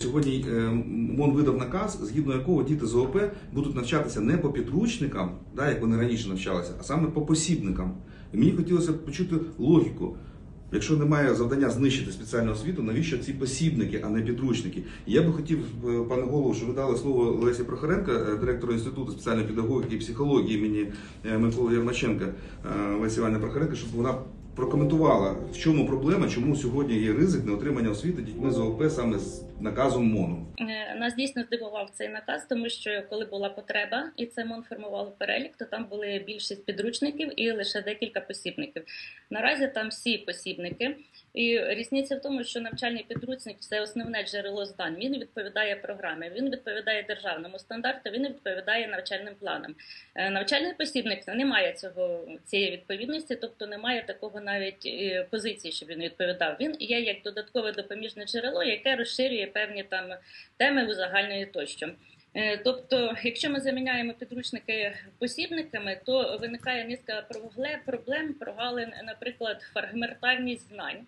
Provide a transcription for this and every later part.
Сьогодні е, МОН видав наказ, згідно якого діти з ООП будуть навчатися не по підручникам, да, як вони раніше навчалися, а саме по посібникам. І мені хотілося б почути логіку. Якщо немає завдання знищити спеціальну освіту, навіщо ці посібники, а не підручники? Я би хотів, е, пане голову, щоб ви дали слово Лесі Прохоренко, е, директору інституту спеціальної педагогіки і психології імені Миколи Єрмаченка, е, Лесі Івановни Прохоренко, щоб вона прокоментувала, в чому проблема, чому сьогодні є ризик неотримання освіти дітьми з ООП саме з наказом МОНу. Е, Нас дійсно здивував цей наказ, тому що коли була потреба, і це МОН формувало перелік, то там були більшість підручників і лише декілька посібників. Наразі там всі посібники. І різниця в тому, що навчальний підручник це основне джерело знань. Він відповідає програмі, він відповідає державному стандарту, він відповідає навчальним планам. Е, Навчальний посібник не має цього цієї відповідності, тобто немає такого навіть е, позиції, щоб він відповідав. Він є як додаткове допоміжне джерело, яке розширює певні там теми узагальнює тощо. Е, Тобто, якщо ми заміняємо підручники посібниками, то виникає низка проблем, прогалин, наприклад, фрагментарність знань.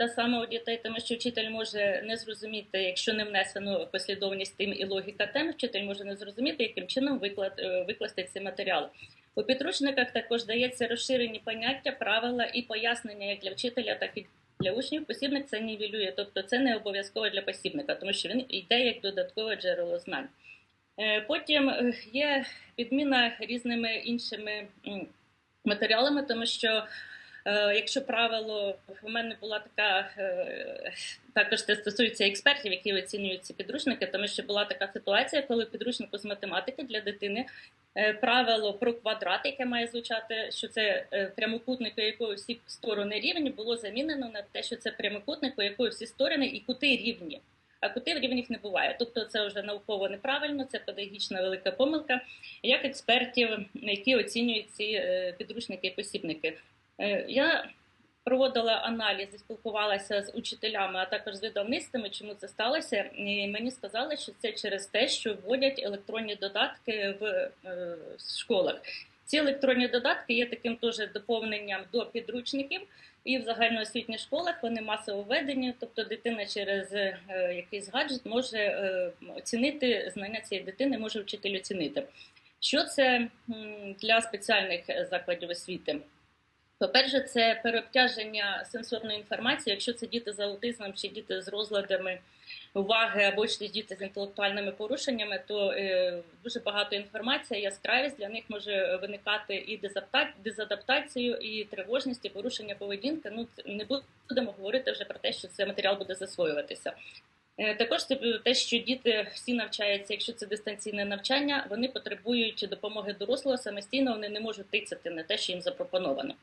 Та саме у дітей, тому що вчитель може не зрозуміти, якщо не внесено послідовність тем і логіка тем, вчитель може не зрозуміти, яким чином виклад, е, викласти ці матеріали. У підручниках також дається розширені поняття, правила і пояснення як для вчителя, так і для учнів. Посібник це нівелює, тобто це не обов'язково для посібника, тому що він йде як додаткове джерело знань. Е, Потім е, є підміна різними іншими матеріалами, тому що якщо правило, в мене була така е, також це стосується експертів, які оцінюють ці підручники, тому що була така ситуація, коли підручнику з математики для дитини е, правило про квадрат, яке має звучати, що це е, прямокутник, у якого всі сторони рівні, було замінено на те, що це прямокутник, у якого всі сторони і кути рівні. А кутів рівних не буває. Тобто це вже науково неправильно, це педагогічна велика помилка. Як експертів, які оцінюють ці е, підручники і посібники. Е, Я проводила аналіз і спілкувалася з учителями, а також з видавництвами, чому це сталося. І мені сказали, що це через те, що вводять електронні додатки в е, школах. Ці електронні додатки є таким теж доповненням до підручників. І в загальноосвітніх школах вони масово введені, тобто дитина через е, якийсь гаджет може оцінити знання цієї дитини, може вчитель оцінити. Що це для спеціальних закладів освіти? По-перше, це переобтяження сенсорної інформації, якщо це діти з аутизмом чи діти з розладами уваги або ж діти з інтелектуальними порушеннями, то е, дуже багато інформації, яскравість для них може виникати і дезадаптацію, і тривожність, і порушення поведінки. Ну не будемо говорити вже про те, що цей матеріал буде засвоюватися. Е, Також це те, що діти всі навчаються, якщо це дистанційне навчання, вони потребують допомоги дорослого самостійно, вони не можуть тицяти на те, що їм запропоновано.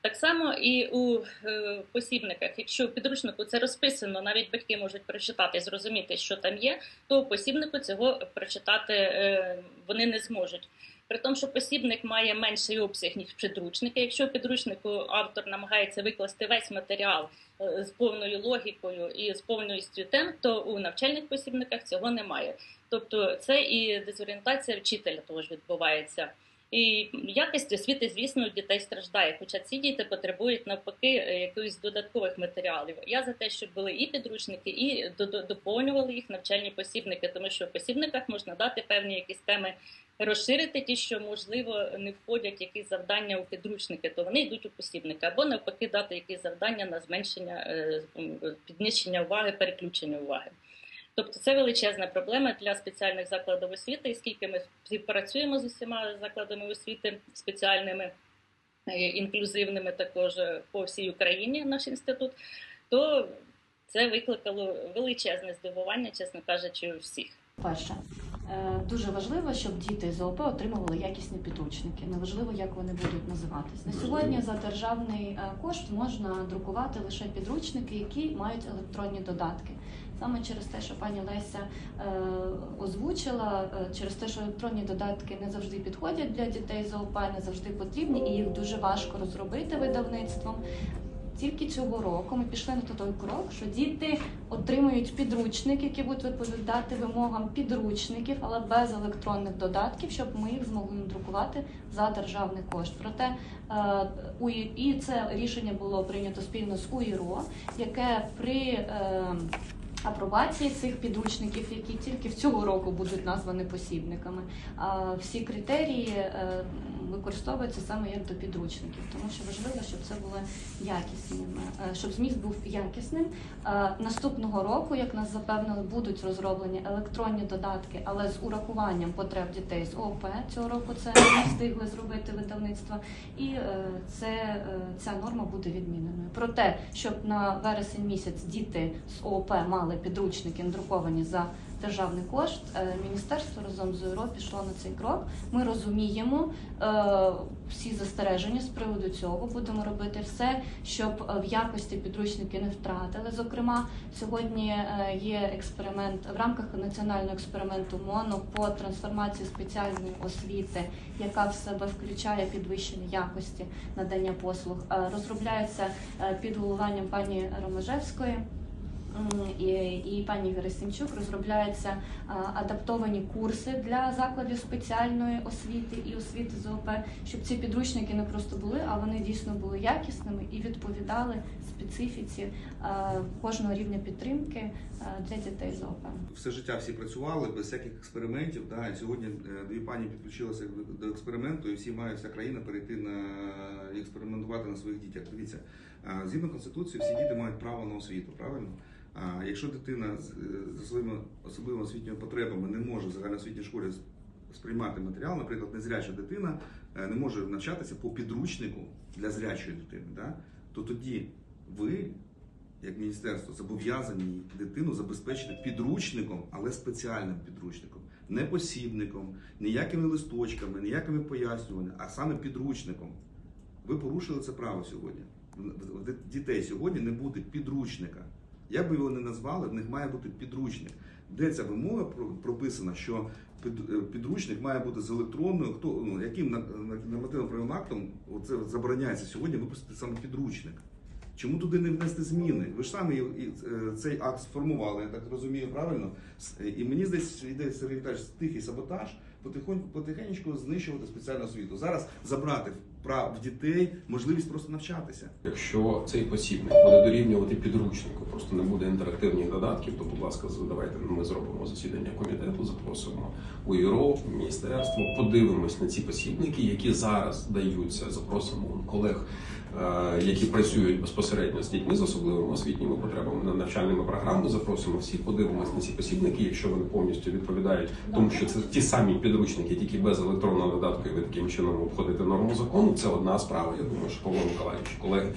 Так само і у е, посібниках, якщо в підручнику це розписано, навіть батьки можуть прочитати зрозуміти, що там є, то посібнику цього прочитати е, вони не зможуть. При тому, що посібник має менший обсяг, ніж підручники. Якщо підручнику автор намагається викласти весь матеріал е, з повною логікою і з повністю тем, то у навчальних посібниках цього немає. Тобто це і дезорієнтація вчителя теж відбувається. І якість освіти, звісно, у дітей страждає. Хоча ці діти потребують навпаки е, якихось додаткових матеріалів. Я за те, щоб були і підручники, і до- доповнювали їх навчальні посібники, тому що в посібниках можна дати певні якісь теми, розширити ті, що можливо не входять якісь завдання у підручники, то вони йдуть у посібники, або навпаки дати якісь завдання на зменшення е, піднищення уваги, переключення уваги. Тобто це величезна проблема для спеціальних закладів освіти, і скільки ми співпрацюємо з усіма закладами освіти спеціальними е, інклюзивними, також е, по всій Україні, наш інститут, то це викликало величезне здивування, чесно кажучи, у всіх. Е, дуже важливо, щоб діти з ООП отримували якісні підручники. Неважливо, як вони будуть називатись. На сьогодні за державний е, кошт можна друкувати лише підручники, які мають електронні додатки. Саме через те, що пані Леся е, озвучила, е, через те, що електронні додатки не завжди підходять для дітей з ООП, не завжди потрібні, і їх дуже важко розробити видавництвом. Тільки цього року ми пішли на той крок, що діти отримують підручники, які будуть відповідати вимогам підручників, але без електронних додатків, щоб ми їх змогли друкувати за державний кошт. Проте е, і це рішення було прийнято спільно з УІРО, яке при е, апробації цих підручників, які тільки в цього року будуть названі посібниками. А всі критерії е, використовуються саме як до підручників, тому що важливо, щоб це було якісними, е, щоб зміст був якісним. Е, Наступного року, як нас запевнили, будуть розроблені електронні додатки, але з урахуванням потреб дітей з ООП. Цього року це не встигли зробити видавництва, і це ця норма буде відміненою. Про те, щоб на вересень місяць діти з ООП мали підручники надруковані за державний кошт, е, міністерство разом з УРО пішло на цей крок. Ми розуміємо е, всі застереження з приводу цього. Будемо робити все, щоб е, в якості підручники не втратили. Зокрема, сьогодні є експеримент в рамках національного експерименту МОНО по трансформації спеціальної освіти, яка в себе включає підвищення якості надання послуг. Розробляється під головуванням пані Ромажевської. І, і пані Герасимчук розробляються адаптовані курси для закладів спеціальної освіти і освіти ЗОП, щоб ці підручники не просто були, а вони дійсно були якісними і відповідали специфіці кожного рівня підтримки для дітей ЗОП. Все життя всі працювали без всяких експериментів. Да, сьогодні е, дві пані підключилися до експерименту, і всі мають вся країна перейти на експериментувати на своїх дітях. Дивіться, згідно конституції, всі діти мають право на освіту, правильно? А якщо дитина з- е, своїми особливими освітніми потребами не може в загальноосвітній школі сприймати матеріал, наприклад, незряча дитина е, не може навчатися по підручнику для зрячої дитини, да? то тоді ви як міністерство зобов'язані дитину забезпечити підручником, але спеціальним підручником, не посібником, ніякими листочками, ніякими пояснюваннями, а саме підручником. Ви порушили це право сьогодні. Дітей сьогодні не буде підручника. Як би його не назвали, в них має бути підручник. Де ця вимога прописана, що е, підручник має бути з електронною, хто ну яким нормативним правовим актом це забороняється сьогодні випустити саме підручник. Чому туди не внести зміни? Ви ж самі е, цей акт сформували, я так розумію правильно. І мені здається, йде Сергій Віталійович, тихий саботаж, потихоньку, потихеньку знищувати спеціальну освіту. Зараз забрати прав дітей можливість просто навчатися. Якщо цей посібник буде дорівнювати підручнику, просто не буде інтерактивних додатків, то, будь ласка, давайте ми зробимо засідання комітету, запросимо УІРО, міністерство, подивимось на ці посібники, які зараз даються, запросимо колег, які працюють безпосередньо з дітьми з особливими освітніми потребами на навчальними програмами. Запросимо всіх, подивимось на ці посібники, якщо вони повністю відповідають тому, що це ті самі підручники, тільки без електронного додатку, і ви таким чином обходите норму закону. Це одна справа. Я думаю, що Павло Миколаївич, колеги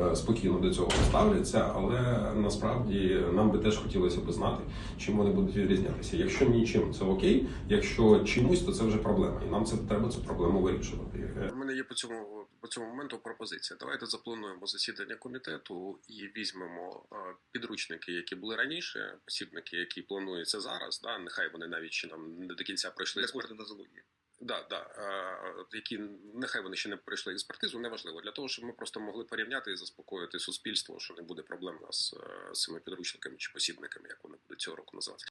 е, спокійно до цього ставляться, але насправді нам би теж хотілося б знати, чим вони будуть відрізнятися. Якщо нічим, це окей. Якщо чимось, то це вже проблема, і нам це треба цю проблему вирішувати. Мене є по цьому по цьому моменту пропозиція. Давайте заплануємо засідання комітету і візьмемо е, підручники, які були раніше, посібники, які плануються зараз. Да, нехай вони навіть ще нам не до кінця пройшли Для кожної нозології. Да, да, е, які нехай вони ще не пройшли експертизу, неважливо для того, щоб ми просто могли порівняти і заспокоїти суспільство, що не буде проблем у нас е, з цими підручниками чи посібниками, як вони будуть цього року називатися.